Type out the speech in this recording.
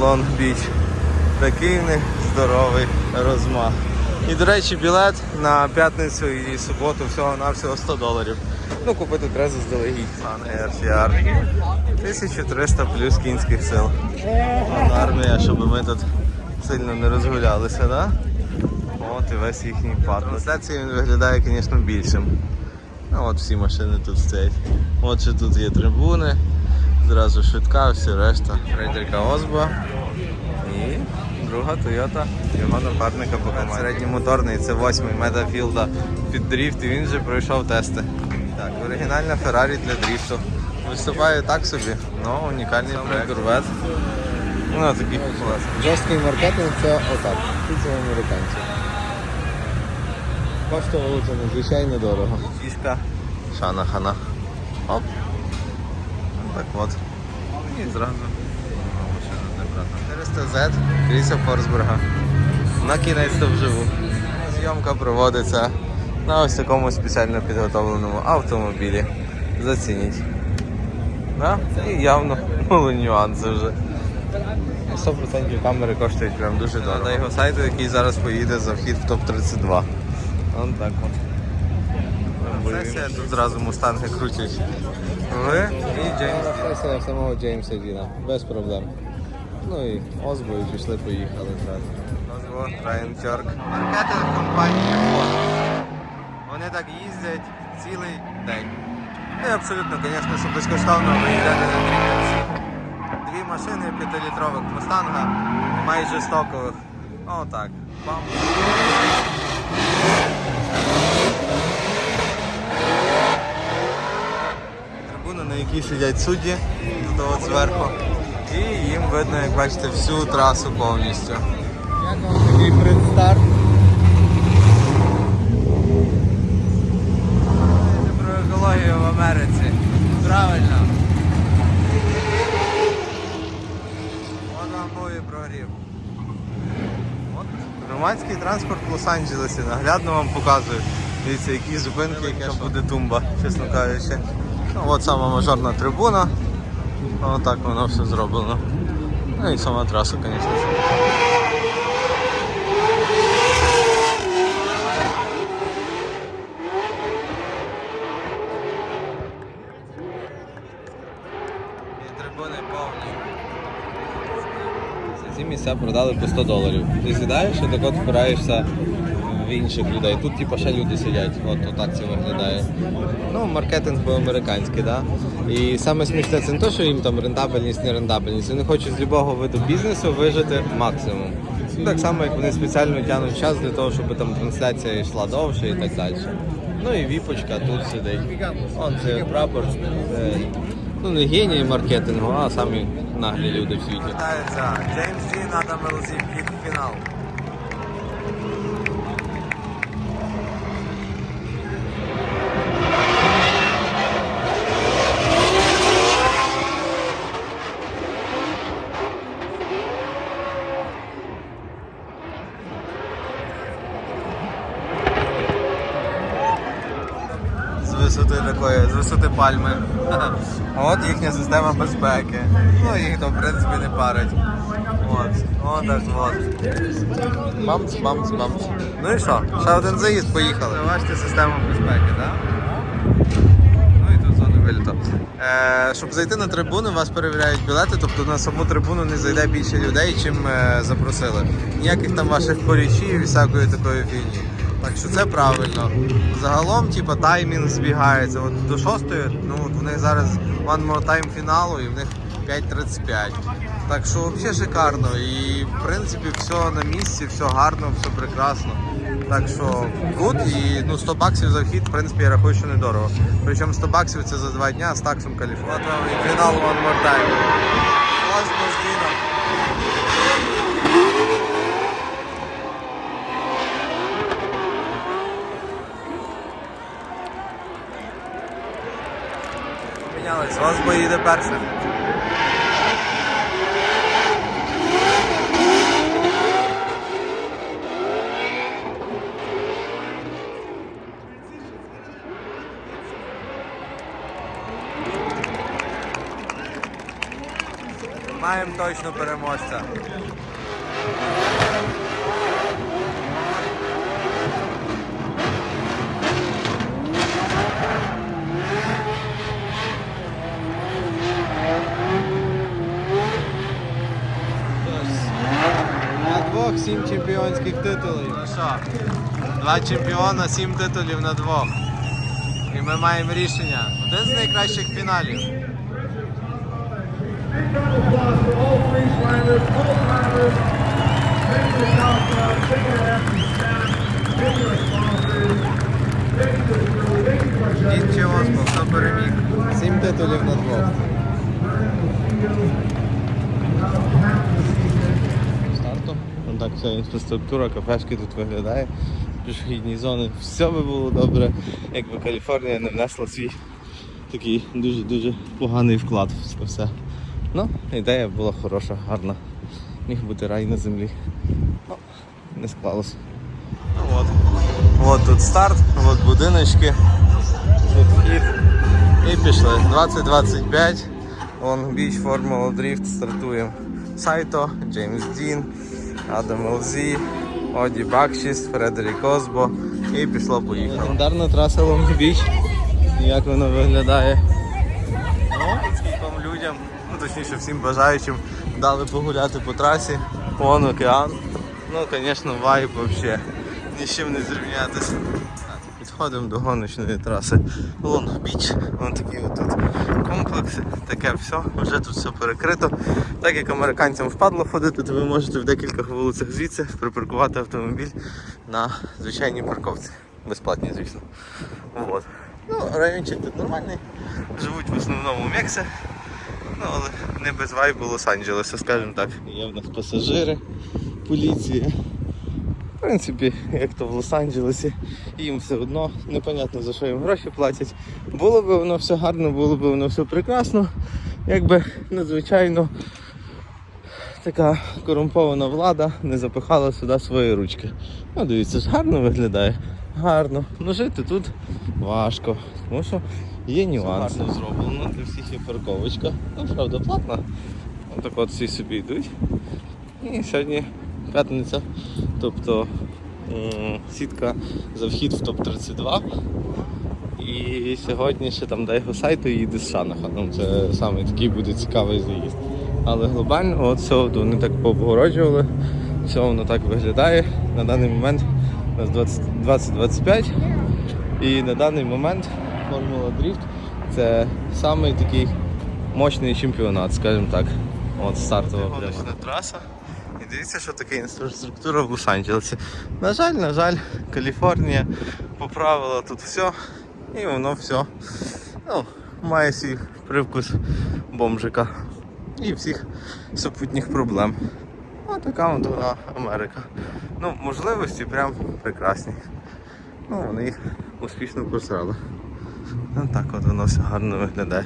Beach. Такий в них здоровий розмах. І, до речі, білет на п'ятницю і суботу всього на всього 100 доларів. Ну, купити треба заздалегідь. RCR. 1300 плюс кінських сил. Армія, щоб ми тут сильно не розгулялися, да? От і весь їхній парк. Трансляції він виглядає, звісно, більшим. Ну, от всі машини тут стоять. От ще тут є трибуни, зразу швидка, всі решта. Фредеріка Озба і друга Toyota, його напарника по команді. Середньомоторний, це восьмий Метафілда під дріфт, і він вже пройшов тести. Так, оригінальна Феррарі для дріфту. Виступає так собі, але унікальний проект. Корвет. Ну, такий клас. Жорсткий маркетинг це отак. Тут це американці. Коштувало це надзвичайно дорого. Фішка Шанахана. Оп. Так от. І зразу. Машина не брата. 400Z Кріса Форсберга. На кінець то вживу. Зйомка проводиться на ось такому спеціально підготовленому автомобілі. Зацініть. Да? І явно були нюанси вже. 100% камери коштують прям дуже дорого. На його сайту, який зараз поїде за вхід в топ-32. Вон так от. Сесія тут зразу мустанги крутять. Ви і Джеймс. Сесія самого Джеймса Діна. Без проблем. Ну і Озбою пішли, поїхали зразу. Назво Райан Чорк. Маркетинг компанії Ford. Вони так їздять цілий день. Ну і абсолютно, звісно, що безкоштовно виїжджати на дрібниці. Дві машини 5-літрових мустанга, майже стокових. Отак. Бам. Трибуна, на якій сидять судді, тут от зверху. І їм видно, як бачите, всю трасу повністю. Як вам такий предстарт? Про екологію в Америці. Правильно. От вам був і прогрів. От громадський транспорт в Лос-Анджелесі. Наглядно вам показую. Дивіться, які зупинки, яка буде тумба, чесно кажучи. Ну, от сама мажорна трибуна. Отак воно все зроблено. Ну і сама траса, звісно. Трибуни повні. Ці місця продали по 100 доларів. Ти сідаєш і так от впираєшся інших людей. Тут типу, ще люди сидять, от отак це виглядає. Ну, маркетинг по-американськи, да? І саме смішне це не те, що їм там рентабельність, не рентабельність. Вони хочуть з будь-якого виду бізнесу вижити максимум. Так само, як вони спеціально тягнуть час для того, щоб там трансляція йшла довше і так далі. Ну і віпочка тут сидить. Он це прапор. Е, Ну, не генії маркетингу, а самі наглі люди в світі. Джеймс Дін, Адам Елзі, фінал. Висоти такої, з висоти пальми. От їхня система безпеки. Ну їх то в принципі не парить. От, от так от. Бамц, бамц, бамц. Ну і що? Ще один заїзд, поїхали. Бачите систему безпеки, так? Ну і тут зона виліту. Е, щоб зайти на трибуну, вас перевіряють білети, тобто на саму трибуну не зайде більше людей, чим е, запросили. Ніяких там ваших корічів і всякої такої фігні. Так що це правильно. Загалом, типу, таймінг збігається. От до шостої, ну в них зараз one more time фіналу і в них 5.35. Так що взагалі шикарно. І в принципі все на місці, все гарно, все прекрасно. Так що good і ну 100 баксів за вхід, в принципі, я рахую, що недорого. Причому 100 баксів це за два дня з таксом Каліфорнія. Фінал one more time. Клас Боздіна. Вас поїде першим. Маємо точно переможця. На двох сім чемпіонських титулів. Ну що, два чемпіона, сім титулів на двох. І ми маємо рішення. Один з найкращих фіналів. Дід чи Оспа, хто переміг? Сім титулів на двох. Старту. Ну, Так, вся інфраструктура, кафешки тут виглядає. Пішохідні зони. Все би було добре, якби Каліфорнія не внесла свій такий дуже-дуже поганий вклад в все. Ну, ідея була хороша, гарна. Міг бути рай на землі. Ну, не склалося. Ну от. От тут старт, от будиночки, тут вхід. І пішли. 2025. Вон біч Формула Дріфт стартуємо. Сайто, Джеймс Дін, Адам ЛЗ, Оді Бакшіс, Фредерік Озбо. І пішло поїхало. Легендарна траса Лонг Біч. Як воно виглядає? Скільком людям, ну точніше всім бажаючим, дали погуляти по трасі. Вон океан. Ну, звісно, вайб взагалі. Ні з чим не зрівнятися. Підходимо до гоночної траси Лонг Біч. Вон такі отут комплекси, таке все, вже тут все перекрито. Так як американцям впадло ходити, то ви можете в декількох вулицях звідси припаркувати автомобіль на звичайній парковці. Безплатні, звісно. Вот. Ну, райончик тут нормальний. Живуть в основному мекси. Ну, але не без вайбу Лос-Анджелеса, скажімо так. Є в нас пасажири, поліція. В принципі, як то в Лос-Анджелесі, їм все одно, непонятно за що їм гроші платять. Було б воно все гарно, було б воно все прекрасно, якби надзвичайно така корумпована влада не запихала сюди свої ручки. Ну, дивіться, ж гарно виглядає. Гарно. Ну жити тут важко, тому що є нюанси. Гарно зроблено, для всіх є парковочка. Ну, правда, платно. Отак от всі собі йдуть. І сьогодні п'ятниця. Тобто сітка за вхід в топ-32. І сьогодні ще там до його сайту їде з Шанаханом. Це саме такий буде цікавий заїзд. Але глобально от все вони так пообгороджували. Все воно так виглядає. На даний момент у нас 20 2025. І на даний момент Формула Дріфт це самий такий мощний чемпіонат, скажімо так. От стартова гоночна траса. Дивіться, що таке інфраструктура в Лос-Анджелесі. На жаль, на жаль, Каліфорнія поправила тут все. І воно все ну, має свій привкус бомжика і всіх супутніх проблем. Ось така вона Америка. Ну, можливості прям прекрасні. Ну, вони їх успішно просрали. Ну так от воно все гарно виглядає.